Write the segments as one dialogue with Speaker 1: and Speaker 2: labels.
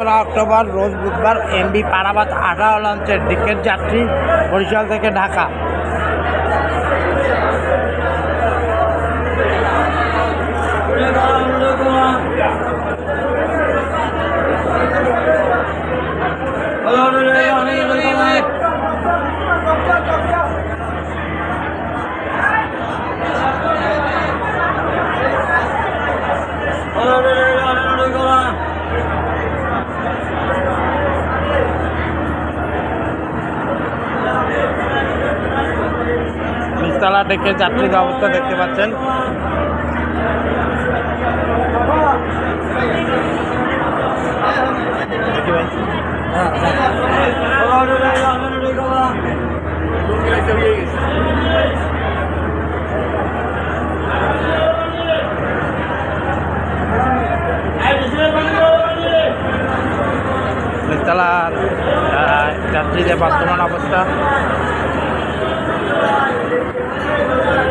Speaker 1: October রোজ বুধবার MB পারাবাদ আঠারো লঞ্চের টিকিট যাত্রী বরিশাল থেকে ঢাকা। নিচতলা ডেকে যাত্রীদের অবস্থা দেখতে পাচ্ছেন। দেখি আহ, যাত্রীদের বর্তমান অবস্থা।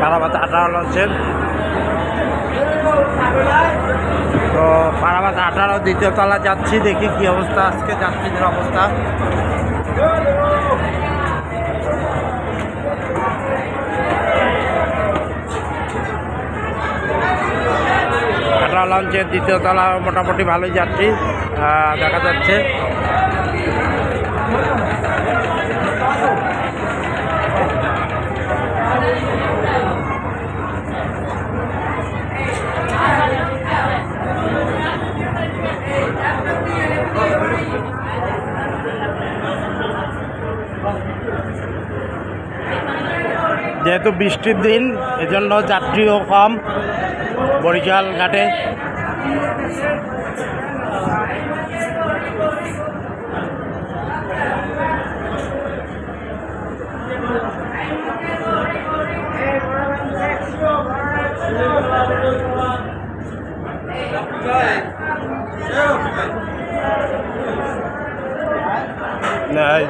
Speaker 1: পারাবাদ আঠারো লঞ্চের তো পারাবাদ আঠারো দ্বিতীয় তলা যাচ্ছি দেখি কি অবস্থা আজকে যাত্রীদের অবস্থা। আঠারো লঞ্চের দ্বিতীয় তলা মোটামুটি ভালোই আহ, দেখা যাচ্ছে। যেহেতু বৃষ্টির দিন এজন্য যাত্রীও কম বরিশাল ঘাটে।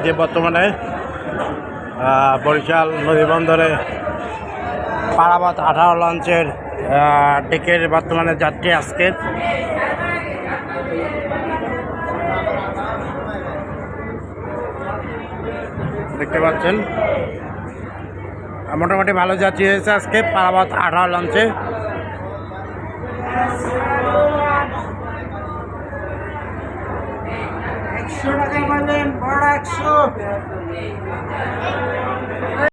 Speaker 1: যে বর্তমানে বরিশাল নদীবন্দরে পারাবাদ আঠারো লঞ্চের ডেকের বর্তমানে যাত্রী আজকে। দেখতে পাচ্ছেন। মোটামুটি ভালো যাত্রী হয়েছে আজকে পারাবাদ আঠারো লঞ্চে।
Speaker 2: একশো টাকা sure.